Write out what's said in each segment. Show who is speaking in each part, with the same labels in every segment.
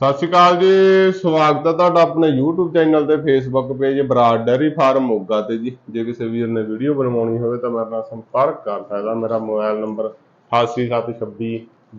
Speaker 1: ਸਤਿ ਸ਼੍ਰੀ ਅਕਾਲ ਜੀ, ਸਵਾਗਤ ਹੈ ਤੁਹਾਡਾ ਆਪਣੇ YouTube ਚੈਨਲ ਤੇ Facebook page Broad dairy farm Moga ਤੇ ਜੀ। ਜੇ ਕਿਸੇ ਵੀਰ ਨੇ ਵੀਡੀਓ ਬਣਵਾਉਣੀ ਹੋਵੇ ਤਾਂ ਮੇਰੇ ਨਾਲ ਸੰਪਰਕ ਕਰ ਸਕਦਾ। ਮੇਰਾ ਮੋਬਾਈਲ ਨੰਬਰ 8876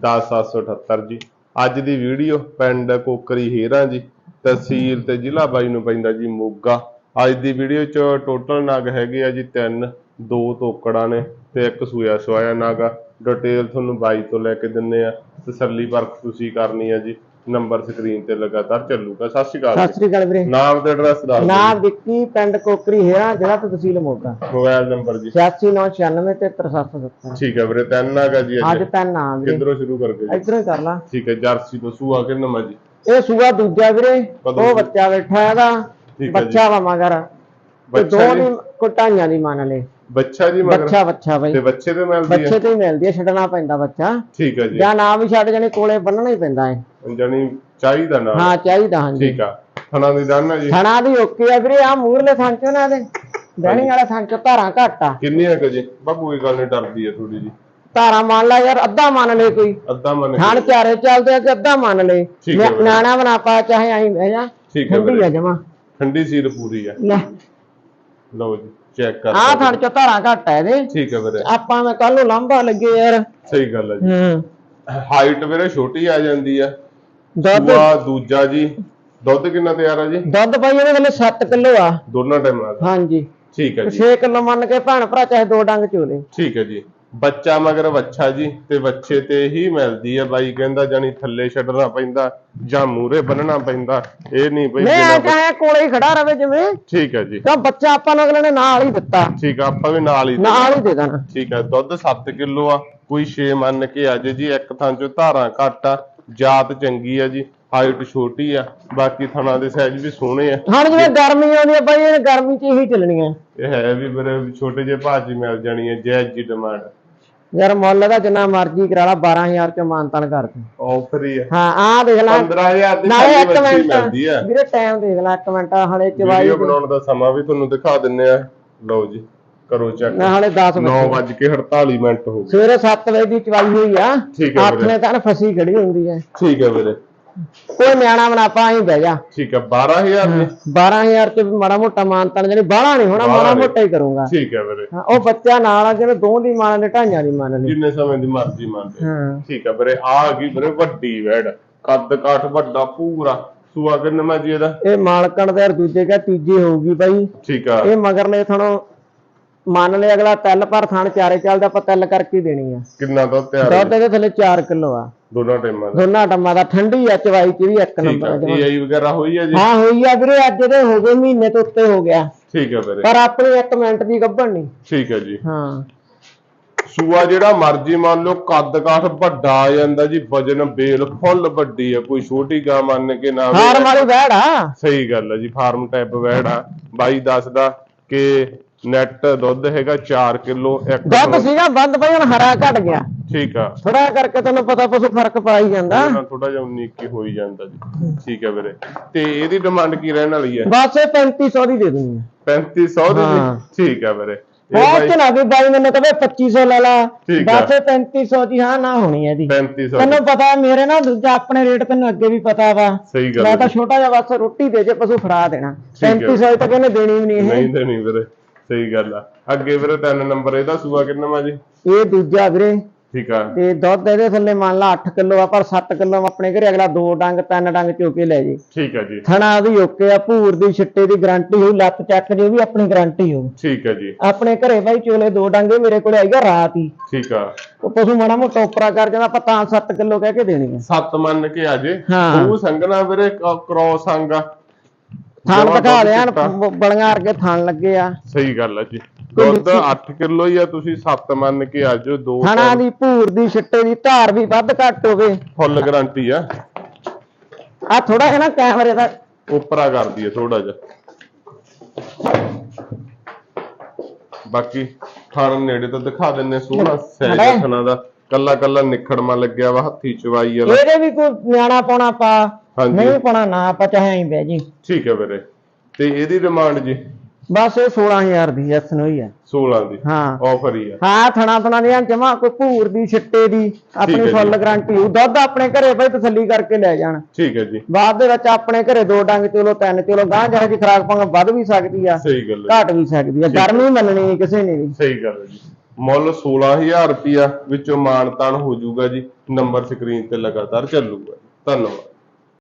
Speaker 1: 10778 ਜੀ। ਅੱਜ ਦੀ ਵੀਡੀਓ ਪਿੰਡ ਕੋਕਰੀ ਹੀਰਾ ਜੀ, ਤਹਿਸੀਲ ਤੇ ਜ਼ਿਲ੍ਹਾ ਬਾਈ ਨੂੰ ਪੈਂਦਾ ਜੀ ਮੋਗਾ। ਅੱਜ ਦੀ ਵੀਡੀਓ ਚ ਟੋਟਲ ਨਗ ਹੈਗੇ ਆ ਜੀ ਤਿੰਨ, ਦੋ ਤੋਕੜਾਂ ਨੇ ਤੇ ਇੱਕ ਸੂਇਆ ਸਵਾਇਆ ਨਗ ਡਿਟੇਲ ਤੁਹਾਨੂੰ ਬਾਈ ਤੋਂ ਲੈ ਕੇ ਦਿੰਨੇ ਆ। ਤਸੱਲੀ ਵਰਕ ਤੁਸੀਂ ਕਰਨੀ ਆ ਜੀ। ਨੰਬਰ ਸਕਰੀਨ ਤੇ ਲਗਾਤਾਰ ਚੱਲੂਗਾ। ਸਤਿ ਸ਼੍ਰੀ ਅਕਾਲ
Speaker 2: ਸਤਿ। ਸ੍ਰੀ ਅਕਾਲ ਵੀਰੇ।
Speaker 1: ਨਾਮ ਤੇ ਐਡਰੈਸ ਦੱਸ ਦਿਓ।
Speaker 2: ਨਾਮ ਵਿੱਕੀ ਪਿੰਡ ਕੋਕਰੀ ਹੈਰਾ ਜ਼ਿਲ੍ਹਾ ਤੇ ਤਹਿਸੀਲ ਮੋਗਾ।
Speaker 1: ਮੋਬਾਈਲ ਨੰਬਰ ਜੀ।
Speaker 2: 8696 ਤੇ 3770
Speaker 1: ਠੀਕ ਹੈ ਵੀਰੇ ਤਿੰਨ ਨਾਗਾ ਜੀ
Speaker 2: ਅੱਜ
Speaker 1: ਅੱਜ
Speaker 2: ਪੈਨ ਨਾਮ ਵੀਰੇ।
Speaker 1: ਕਿੱਧਰੋਂ ਸ਼ੁਰੂ ਕਰਕੇ ਜੀ?
Speaker 2: ਇਧਰੋਂ ਹੀ ਕਰ ਲਾ।
Speaker 1: ਠੀਕ ਹੈ ਜਰਸੀ ਤੋਂ ਸੂਆ ਕਿੰਨਾ ਮਾ ਜੀ?
Speaker 2: ਇਹ ਸੂਆ ਦੂਜਾ ਵੀਰੇ
Speaker 1: ਕਦੋਂ
Speaker 2: ਉਹ
Speaker 1: ਜੀ?
Speaker 2: ਬੱਚਾ ਬੈਠਾ ਹੈਗਾ।
Speaker 1: ਹੈ ਜੀ।
Speaker 2: ਬੱਚਾ ਵਾ ਮਗਰ। ਤੇ ਦੋ
Speaker 1: ਬੱਚਾ ਜੀ?
Speaker 2: ਦੀ ਕੋਟਾਈਆਂ ਦੀ ਮੰਨ ਲੈ
Speaker 1: ਬੱਚਾ ਜੀ ਮਗਰ?
Speaker 2: ਬੱਚਾ ਬੱਚਾ ਬਈ।
Speaker 1: ਤੇ ਬੱਚੇ ਤੇ ਮਿਲਦੀ
Speaker 2: ਬੱਚੇ
Speaker 1: ਹੈ
Speaker 2: ਤੇ ਹੀ ਮਿਲਦੀ ਹੈ ਛੱਡਣਾ ਪੈਂਦਾ ਬੱਚਾ।
Speaker 1: ਠੀਕ ਹੈ ਜੀ।
Speaker 2: ਜਾਂ ਨਾ ਵੀ ਛੱਡ ਜਾਣੀ ਕੋਲੇ ਬੰਨਣਾ ਹੀ ਪੈਂਦਾ ਹੈ
Speaker 1: ਜਾਨੀ ਚਾਹੀਦਾ ਨਾ
Speaker 2: ਹਾਂ ਚਾਹੀਦਾ ਹਾਂਜੀ।
Speaker 1: ਠੀਕ ਆ। ਥਣਾ ਦੀ ਦਾਨਾ ਜੀ?
Speaker 2: ਥਣਾ ਦੀ ਓਕੇ ਆ ਵੀਰੇ ਆ ਮੂਰਲੇ ਥਣ ਚੋਂ ਨਾ ਦੇ ਬਹਿਣੀ ਵਾਲਾ ਥਣ ਚੋਂ ਧਾਰਾਂ ਘੱਟ ਆ।
Speaker 1: ਕਿੰਨੀਆਂ ਕੁ ਜੀ? ਬਾਬੂ ਇਹ ਗੱਲ ਨਹੀਂ ਡਰਦੀ ਹੈ ਥੋੜੀ ਜੀ।
Speaker 2: ਧਾਰਾਂ ਮੰਨ ਲਾ ਯਾਰ ਅੱਧਾ ਮੰਨ ਲੈ ਕੋਈ।
Speaker 1: ਅੱਧਾ ਮੰਨ
Speaker 2: ਥਣ ਚਾਰੇ ਚੱਲਦੇ ਆ ਕਿ ਅੱਧਾ ਮੰਨ ਲੈ।
Speaker 1: ਠੀਕ ਹੈ ਵੀਰੇ।
Speaker 2: ਨਾਣਾ ਬਣਾ ਪਾ ਚਾਹੇ ਆਈ ਬਹਿ ਜਾ।
Speaker 1: ਠੀਕ ਹੈ
Speaker 2: ਠੰਡੀ
Speaker 1: ਵੀਰੇ।
Speaker 2: ਆ ਜਮਾ।
Speaker 1: ਠੰਡੀ ਸੀਲ ਪੂਰੀ ਆ।
Speaker 2: ਲੈ।
Speaker 1: ਲਓ ਜੀ ਚੈੱਕ ਕਰ
Speaker 2: ਆ ਥਣ ਚੋਂ ਧਾਰਾਂ ਘੱਟ ਆ ਇਹਦੇ।
Speaker 1: ਠੀਕ ਹੈ ਵੀਰੇ।
Speaker 2: ਆਪਾਂ ਮੈਂ ਕੱਲ ਨੂੰ ਲੰਬਾ ਲੱਗੇ ਯਾਰ।
Speaker 1: ਸਹੀ ਗੱਲ ਹੈ ਜੀ।
Speaker 2: ਹੂੰ।
Speaker 1: ਹਾਈਟ ਵੀਰੇ ਛੋਟੀ ਆ ਜਾਂਦੀ ਆ।
Speaker 2: ਦੁੱਧ
Speaker 1: ਦੂਜਾ ਜੀ। ਦੁੱਧ ਕਿੰਨਾ ਤਿਆਰ ਆ ਜੀ?
Speaker 2: ਦੁੱਧ ਪਾਈ ਇਹਦੇ ਥੱਲੇ 7 ਕਿਲੋ ਆ।
Speaker 1: ਦੋਨਾਂ ਟਾਈਮਾਂ ਦਾ
Speaker 2: ਹਾਂਜੀ।
Speaker 1: ਠੀਕ ਹੈ ਜੀ।
Speaker 2: 6 ਕਿਲੋ ਮੰਨ ਕੇ ਭੈਣ ਭਰਾ ਚਾਹੇ ਦੋ ਡੰਗ ਚੋਲੇ।
Speaker 1: ਠੀਕ ਹੈ ਜੀ। ਬੱਚਾ ਮਗਰ ਵੱਛਾ ਜੀ ਤੇ ਬੱਚੇ ਤੇ ਹੀ ਮਿਲਦੀ ਆ ਬਾਈ। ਕਹਿੰਦਾ ਜਾਨੀ ਥੱਲੇ ਛੱਡਣਾ ਪੈਂਦਾ ਜਾਂ ਮੂਰੇ ਬੰਨਣਾ ਪੈਂਦਾ। ਇਹ ਨਹੀਂ ਬਈ
Speaker 2: ਮੈਂ ਚਾਹੇ ਕੋਲੇ ਹੀ ਖੜਾ ਰਵੇ ਜਿਵੇਂ।
Speaker 1: ਠੀਕ ਹੈ ਜੀ।
Speaker 2: ਤਾਂ ਬੱਚਾ ਆਪਾਂ ਨੂੰ ਅਗਲੇ ਨੇ ਨਾਲ ਹੀ ਦਿੱਤਾ।
Speaker 1: ਠੀਕ ਆ ਆਪਾਂ ਵੀ ਨਾਲ ਹੀ
Speaker 2: ਨਾਲ ਹੀ ਦੇ ਦੇਣਾ।
Speaker 1: ਠੀਕ ਹੈ ਦੁੱਧ 7 ਕਿਲੋ ਆ। ਕੋਈ 6 ਮੰਨ ਕੇ ਅੱਜ ਜੀ ਇੱਕ ਥਾਂ ਚੋਂ ਧਾਰਾਂ ਘੱਟ ਆ। ਜਾਤ ਚੰਗੀ ਆ ਜੀ ਹਾਈਟ ਛੋਟੀ ਆ ਬਾਕੀ ਥਣਾ ਦੇ ਸਾਈਜ਼ ਵੀ ਸੋਹਣੇ ਆ।
Speaker 2: ਹੁਣ ਜਿਵੇਂ ਗਰਮੀ ਆਉਂਦੀ ਆ ਬਾਈ ਇਹ ਗਰਮੀ 'ਚ ਇਹੀ ਚੱਲਣੀਆਂ।
Speaker 1: ਇਹ ਹੈ ਵੀ ਮੇਰੇ ਛੋਟੇ ਜਿਹੇ ਭਾਜੀ ਮਿਲ ਜਾਣੀ ਹੈ ਜੈਜ ਜੀ ਡਿਮਾਂਡ
Speaker 2: ਯਾਰ ਮੁੱਲ ਦਾ ਜਿੰਨਾ ਮਰਜ਼ੀ ਕਰਾ ਲਾ 12000 ਚ ਮਾਨਤਨ ਕਰ ਦੇ
Speaker 1: ਆਫਰ ਹੀ ਆ।
Speaker 2: ਹਾਂ ਆਹ ਦੇਖ ਲੈ।
Speaker 1: 15000 ਦੀ
Speaker 2: ਨਾਲੇ ਇੱਕ ਮਿੰਟ
Speaker 1: ਆ।
Speaker 2: ਵੀਰੇ ਟਾਈਮ ਦੇਖ ਲੈ ਇੱਕ ਮਿੰਟ ਹਲੇ ਚਵਾਈ
Speaker 1: ਵੀਡੀਓ ਬਣਾਉਣ ਦਾ ਸਮਾਂ ਵੀ ਤੁਹਾਨੂੰ ਦਿਖਾ ਦਿੰਨੇ ਆ। ਲਓ ਜੀ। ਕਰੋ ਚੈੱਕ
Speaker 2: ਨਾ ਹਲੇ 10
Speaker 1: 9
Speaker 2: ਵਜੇ
Speaker 1: ਵੱਜ ਕੇ 48 ਮਿੰਟ ਹੋ ਗਏ।
Speaker 2: ਸਵੇਰੇ 7 ਵਜੇ ਦੀ ਚਵਾਈ ਹੋਈ ਆ।
Speaker 1: ਠੀਕ ਹੈ ਵੀਰੇ।
Speaker 2: ਆਪਣੇ ਤਾਂ ਫਸੀ ਖੜੀ ਹੁੰਦੀ ਹੈ।
Speaker 1: ਠੀਕ ਹੈ ਵੀਰੇ।
Speaker 2: ਕੋਈ ਨਿਆਣਾ ਬਣਾ ਪਾ ਹੀ ਬਹਿ ਜਾ।
Speaker 1: ਠੀਕ ਹੈ 12000 ਦੀ
Speaker 2: 12000 ਚ ਵੀ ਮਾੜਾ ਮੋਟਾ ਮਾਨਤਨ ਜਿਹੜੀ ਬਾਹਲਾ ਨਹੀਂ ਹੋਣਾ
Speaker 1: ਬਾਹਲਾ
Speaker 2: ਮਾੜਾ
Speaker 1: ਨੀ।
Speaker 2: ਮੋਟਾ ਹੀ ਕਰੂੰਗਾ।
Speaker 1: ਠੀਕ ਹੈ ਵੀਰੇ।
Speaker 2: ਹਾਂ, ਉਹ ਬੱਚਾ ਨਾਲ ਆ ਜਿਵੇਂ ਦੋ ਦੀ ਮੰਨ ਲੈ ਢਾਈਆਂ ਦੀ ਮੰਨ ਲੈ
Speaker 1: ਜਿੰਨੇ ਸਮੇਂ ਦੀ ਮਰਜ਼ੀ ਮੰਨਦੇ
Speaker 2: ਹਾਂ।
Speaker 1: ਠੀਕ ਹੈ ਵੀਰੇ ਆ ਗਈ ਵੀਰੇ ਵੱਡੀ ਵੈੜ। ਕੱਦ ਕਾਠ ਵੱਡਾ ਪੂਰਾ। ਸੂਆ ਕਿੰਨਾ ਜੀ ਇਹਦਾ?
Speaker 2: ਇਹ ਮਾਲਕਣ ਦੇ ਦੂਜੇ ਕਾ ਤੀਜੇ ਹੋਊਗੀ ਬਾਈ।
Speaker 1: ਠੀਕ ਆ।
Speaker 2: ਇਹ ਮਗਰਲੇ ਥਣੋਂ ਮੰਨ ਲੈ ਅਗਲਾ ਤਿਲ ਪਰ ਥਣ ਚਾਰੇ ਚੱਲਦਾ ਆਪਾਂ ਤਿਲ ਕਰਕੇ ਹੀ ਦੇਣੀ ਆ।
Speaker 1: ਕਿੰਨਾ ਦੁੱਧ ਤਿਆਰ ਹੈ?
Speaker 2: ਦੁੱਧ ਇਹਦੇ ਥੱਲੇ 4 ਕਿਲੋ ਆ।
Speaker 1: ਦੋਨਾਂ ਟਾਈਮਾਂ ਦਾ।
Speaker 2: ਦੋਨਾਂ ਟੰਮਾਂ ਦਾ। ਠੰਡੀ ਆ ਚਵਾਈ ਚ ਵੀ ਇੱਕ
Speaker 1: ਠੀਕ
Speaker 2: ਨੰਬਰ
Speaker 1: ਆ
Speaker 2: ਆ।
Speaker 1: ਏਆਈ ਵਗੈਰਾ ਹੋਈ ਹੈ ਜੀ?
Speaker 2: ਹਾਂ ਹੋਈ ਆ ਵੀਰੇ ਅੱਜ ਦੇ ਹੋ ਗਏ ਮਹੀਨੇ ਤੋਂ ਉੱਤੇ ਹੋ ਗਿਆ।
Speaker 1: ਠੀਕ ਹੈ ਵੀਰੇ।
Speaker 2: ਪਰ ਆਪਣੀ ਇੱਕ ਮਿੰਟ ਦੀ ਗੱਭਣ ਨਹੀਂ।
Speaker 1: ਠੀਕ ਹੈ ਜੀ।
Speaker 2: ਹਾਂ।
Speaker 1: ਸੂਆ ਜਿਹੜਾ ਮਰਜ਼ੀ ਮੰਨ ਲਓ ਕੱਦ ਕਾਠ ਵੱਡਾ ਆ ਜਾਂਦਾ ਜੀ ਵਜਨ ਬੇਲ ਫੁੱਲ ਵੱਡੀ ਆ ਕੋਈ ਛੋਟੀ ਗਾਂ ਮੰਨ ਕੇ ਨਾ
Speaker 2: ਹਾਰ ਵਾਲੀ ਵਹਿੜ ਆ।
Speaker 1: ਸਹੀ ਗੱਲ ਹੈ ਜੀ ਫਾਰਮ ਟਾਈਪ ਵੈੜ ਆ। ਬਾਈ ਦੱਸਦਾ ਕਿ ਨੈਟ ਦੁੱਧ ਹੈਗਾ 4 ਕਿਲੋ ਇੱਕ
Speaker 2: ਦੁੱਧ ਸੀਗਾ ਵੱਧ ਪਈ ਹੁਣ ਹਰਾ ਘਟ ਗਿਆ।
Speaker 1: ਠੀਕ ਆ।
Speaker 2: ਥੋੜਾ ਕਰਕੇ ਤੈਨੂੰ ਪਤਾ ਪਸ਼ੂ ਫ਼ਰਕ ਪਾਈ ਜਾਂਦਾ।
Speaker 1: ਥੋੜਾ ਜਿਹਾ 19 ਕੀ ਹੋਈ ਜਾਂਦਾ ਜੀ। ਠੀਕ ਹੈ ਵੀਰੇ। ਤੇ ਇਹਦੀ ਡਿਮਾਂਡ ਕੀ ਰਹਿਣ ਵਾਲੀ ਹੈ?
Speaker 2: ਬਸ ਇਹ 3500 ਦੀ ਦੇ ਦੂੰਗੀ
Speaker 1: 3500 ਦੀ
Speaker 2: ਹਾਂ।
Speaker 1: ਠੀਕ ਹੈ ਵੀਰੇ। ਇਹ
Speaker 2: ਬਾਅਦ
Speaker 1: ਬਾਈ
Speaker 2: ਚ ਨਾ ਵੀ ਬਾਈ ਮੈਨੂੰ ਕਹੇ 2500 ਲੈ ਲਾ।
Speaker 1: ਆ।
Speaker 2: ਬਸ ਇਹ 3500 ਦੀ ਹਾਂ ਨਾ ਹੋਣੀ ਹੈ
Speaker 1: 3500
Speaker 2: ਤੈਨੂੰ ਪਤਾ ਮੇਰੇ ਨਾ ਦੂਜਾ ਆਪਣੇ ਰੇਟ ਤੈਨੂੰ ਅੱਗੇ ਵੀ ਪਤਾ ਵਾ। ਮੈਂ
Speaker 1: ਹੈ
Speaker 2: ਤਾਂ ਛੋਟਾ ਜਿਹਾ ਬਸ ਰੋਟੀ ਦੇ ਜੇ ਪਸ਼ੂ ਫੜਾ ਦੇਣਾ।
Speaker 1: ਠੀਕ ਹੈ।
Speaker 2: 3500 ਤੱਕ ਇਹਨੇ ਦੇਣੀ ਵੀ ਨਹੀਂ ਇਹ।
Speaker 1: ਨਹੀਂ ਤੇ ਨਹੀਂ ਵੀਰੇ। ਸਹੀ ਗੱਲ ਆ। ਅੱਗੇ ਵੀਰੇ ਤਿੰਨ ਨੰਬਰ ਇਹਦਾ ਸੂਆ ਕਿੰਨਾ ਵਾ ਜੀ?
Speaker 2: ਇਹ ਦੂਜਾ ਵੀਰੇ।
Speaker 1: ਠੀਕ ਆ।
Speaker 2: ਤੇ ਦੁੱਧ ਇਹਦੇ ਥੱਲੇ ਮੰਨ ਲਾ 8 ਕਿਲੋ ਆ ਪਰ 7 ਕਿਲੋ ਆਪਣੇ ਘਰੇ ਅਗਲਾ ਦੋ ਡੰਗ ਤਿੰਨ ਡੰਗ ਚੋਕੇ ਲੈ ਜੇ।
Speaker 1: ਠੀਕ ਆ ਜੀ।
Speaker 2: ਥਣਾ ਦੀ ਓਕੇ ਆ ਭੂਰ ਦੀ ਛਿੱਟੇ ਦੀ ਗਾਰੰਟੀ ਹੋਊ ਲੱਤ ਚੱਕ ਜੇ ਵੀ ਆਪਣੀ ਗਾਰੰਟੀ ਹੋਊ।
Speaker 1: ਠੀਕ ਆ ਜੀ।
Speaker 2: ਆਪਣੇ ਘਰੇ ਬਾਈ ਚੋਲੇ ਦੋ ਡੰਗੇ ਮੇਰੇ ਕੋਲੇ ਆਈਗਾ ਰਾਤ ਹੀ।
Speaker 1: ਠੀਕ ਆ।
Speaker 2: ਉਹ ਪਸ਼ੂ ਮਾੜਾ ਮੋਟਾ ਉਪਰਾ ਕਰ ਜਾਂਦਾ ਆਪਾਂ ਤਾਂ 7 ਕਿਲੋ ਕਹਿ ਕੇ ਦੇਣੀ ਆ।
Speaker 1: ਸੱਤ ਮੰਨ ਕੇ ਆ ਜੇ।
Speaker 2: ਹਾਂ।
Speaker 1: ਉਹ ਸੰਗਣਾ ਵੀਰੇ ਕ੍ਰੋਸ ਅੰਗਾ
Speaker 2: ਥਣ ਦਿਖਾ ਲਿਆ। ਬਲੀਆਂ ਵਰਗੇ ਥਣ ਲੱਗੇ ਆ।
Speaker 1: ਸਹੀ ਗੱਲ ਆ ਜੀ। ਦੁੱਧ 8 ਕਿਲੋ ਹੀ ਆ ਤੁਸੀਂ 7 ਮੰਨ ਕੇ ਆ ਜਾਓ ਦੋ
Speaker 2: ਥਣਾ ਦੀ ਭੂਰ ਦੀ ਛਿੱਟੇ ਦੀ ਧਾਰ ਵੀ ਵੱਧ ਘੱਟ ਹੋਵੇ।
Speaker 1: ਫੁੱਲ ਗਾਰੰਟੀ ਆ।
Speaker 2: ਆ ਥੋੜਾ ਹੈ ਨਾ ਕੈਮਰੇ ਦਾ।
Speaker 1: ਉਪਰਾ ਕਰਦੀ ਹੈ ਥੋੜਾ ਜਿਹਾ। ਬਾਕੀ ਥਣ ਨੇੜੇ ਤੋਂ ਦਿਖਾ ਦਿੰਨੇ ਸੋਹਣਾ। ਸੈਜ ਥਣਾ ਦਾ। ਕੱਲਾ ਕੱਲਾ ਨਿਖੜਮਾ ਲੱਗਿਆ ਵਾ ਹੱਥੀ ਚਵਾਈ ਵਾਲਾ।
Speaker 2: ਇਹਦੇ ਵੀ ਕੋਈ ਨਿਆਣਾ ਪਾਉਣਾ ਪਾ।
Speaker 1: ਹਾਂਜੀ।
Speaker 2: ਨਹੀਂ ਪਾਉਣਾ ਨਾ ਆਪਾਂ ਚਾਹੇ ਆਂ ਬਹਿ ਜੀ।
Speaker 1: ਠੀਕ ਹੈ ਵੀਰੇ। ਤੇ ਇਹਦੀ ਡਿਮਾਂਡ ਜੀ?
Speaker 2: ਬਸ ਇਹ 16000 ਦੀ ਐਸ ਨੂੰ ਹੀ ਹੈ
Speaker 1: 16 ਦੀ।
Speaker 2: ਹਾਂ।
Speaker 1: ਆਫਰ ਹੀ ਆ।
Speaker 2: ਹਾਂ ਥਣਾ ਥਣਾ ਦੀਆਂ ਜਮਾ ਕੋਈ ਭੂਰ ਦੀ ਛਿੱਟੇ ਦੀ
Speaker 1: ਹੈ
Speaker 2: ਆਪਣੀ
Speaker 1: ਜੀ।
Speaker 2: ਫੁੱਲ ਗਾਰੰਟੀ ਹੋਊ। ਦੁੱਧ ਆਪਣੇ ਘਰੇ ਬਈ ਤਸੱਲੀ ਕਰਕੇ ਲੈ ਜਾਣ।
Speaker 1: ਠੀਕ ਹੈ ਜੀ।
Speaker 2: ਬਾਅਦ ਦੇ ਵਿੱਚ ਆਪਣੇ ਘਰੇ ਦੋ ਡੰਗ ਚਲੋ ਤਿੰਨ ਚਲੋ ਗਾਂ ਜਿਹੋ ਜੀ ਖਰਾਕ ਪੰਗ ਵੱਧ ਵੀ ਸਕਦੀ ਆ
Speaker 1: ਸਹੀ ਗੱਲ ਹੈ
Speaker 2: ਘਟ ਵੀ ਸਕਦੀ ਆ। ਗਰਮੀ ਮੰਨਣੀ ਨਹੀਂ ਕਿਸੇ ਨੇ ਵੀ।
Speaker 1: ਸਹੀ ਗੱਲ ਹੈ ਜੀ। ਮੁੱਲ 16000 ਰੁਪਿਆ ਵਿੱਚੋਂ ਮਾਨਤਾਨ ਹੋ ਜਾਊਗਾ ਜੀ। ਨੰਬਰ ਸਕਰੀਨ ਤੇ ਲਗਾਤਾਰ ਚੱਲੂਗਾ ਧੰਨਵਾਦ।